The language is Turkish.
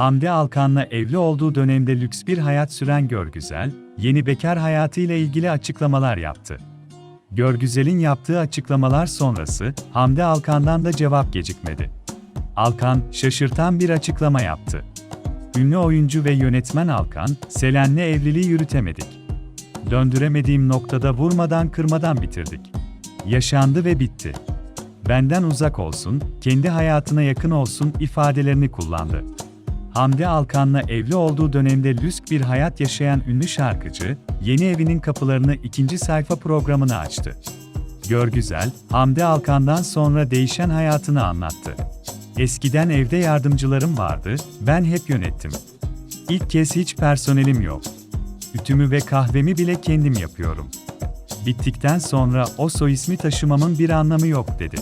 Hamdi Alkan'la evli olduğu dönemde lüks bir hayat süren Görgüzel, yeni bekar hayatıyla ilgili açıklamalar yaptı. Görgüzel'in yaptığı açıklamalar sonrası, Hamdi Alkan'dan da cevap gecikmedi. Alkan, şaşırtan bir açıklama yaptı. Ünlü oyuncu ve yönetmen Alkan, Selen'le evliliği yürütemedik. Döndüremediğim noktada vurmadan kırmadan bitirdik. Yaşandı ve bitti. Benden uzak olsun, kendi hayatına yakın olsun ifadelerini kullandı. Hamdi Alkan'la evli olduğu dönemde lüks bir hayat yaşayan ünlü şarkıcı, yeni evinin kapılarını ikinci sayfa programını açtı. Görgüzel, Hamdi Alkan'dan sonra değişen hayatını anlattı. Eskiden evde yardımcılarım vardı, ben hep yönettim. İlk kez hiç personelim yok. Ütümü ve kahvemi bile kendim yapıyorum. Bittikten sonra o soy ismi taşımamın bir anlamı yok dedi.